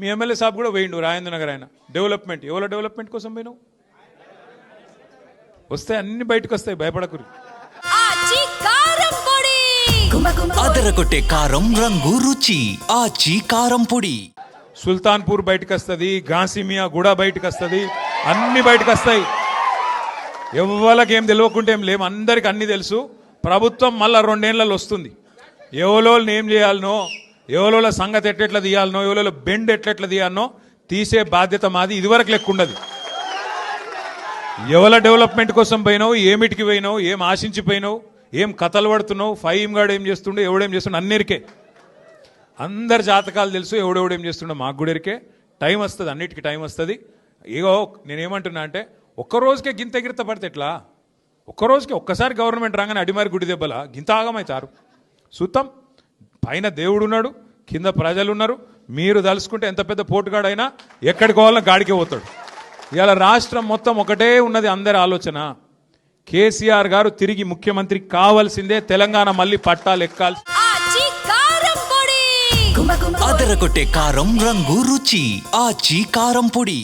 మీ MLA సాబ్ కూడా పోయిండు రాజేంద్ర నగర్ ఆయన. డెవలప్మెంట్ ఎవరి డెవలప్మెంట్ కోసం పోయినావు? వస్తే అన్ని బయటకు వస్తాయి భయపడకురి. అదరగొట్టే కారం రంగు రుచి. ఆచి కారం పొడి. సుల్తాన్పూర్ బయటకు వస్తుంది గాసిమియా కూడా బయటకు వస్తుంది అన్ని బయటకు వస్తాయి. ఎవ్వరికి ఏం తెలియకుంటే ఏం లేము అందరికి అన్ని తెలుసు. ప్రభుత్వం మళ్ళా రెండేళ్ళలో వస్తుంది. ఎవలోని ఏం చేయాలనో ఎవలోల సంగతి ఎట్లెట్లా తీయాలనో ఎవలో బెండ్ ఎట్లెట్లా తీయాలనో తీసే బాధ్యత మాది. ఇదివరకు లెక్కుండదు. ఎవల డెవలప్మెంట్ కోసం పోయినావు ఏమిటికి పోయినావు ఏం ఆశించిపోయినావు ఏం కథలు పడుతున్నావు ఫైమ్ గాడు ఏం చేస్తుండో ఎవడేం చేస్తుండే అన్నిరికే. అందరి జాతకాలు తెలుసు ఎవడెవడేం చేస్తుండో మాకు కూడా ఇరికే. టైం వస్తుంది అన్నిటికీ టైం వస్తుంది. ఇగో నేనేమంటున్నా అంటే ఒక్కరోజుకే గింత గిరిత పడితే ఎట్లా? ఒక్క రోజుకి ఒక్కసారి గవర్నమెంట్ రాగానే అడిమారి గుడి దెబ్బల గింత ఆగమవుతారు సుతం పైన దేవుడు ఉన్నాడు కింద ప్రజలు ఉన్నారు మీరు తలుసుకుంటే ఎంత పెద్ద పోటుగాడైనా ఎక్కడికి పోవాలో గాడికే పోతాడు. ఇవాళ రాష్ట్రం మొత్తం ఒకటే ఉన్నది అందరి ఆలోచన. కేసీఆర్ గారు తిరిగి ముఖ్యమంత్రి కావాల్సిందే తెలంగాణ మళ్ళీ పట్టాలు ఎక్కాల్సి అదరగొట్టే కారం రంగు రుచి. ఆచి కారం పొడి.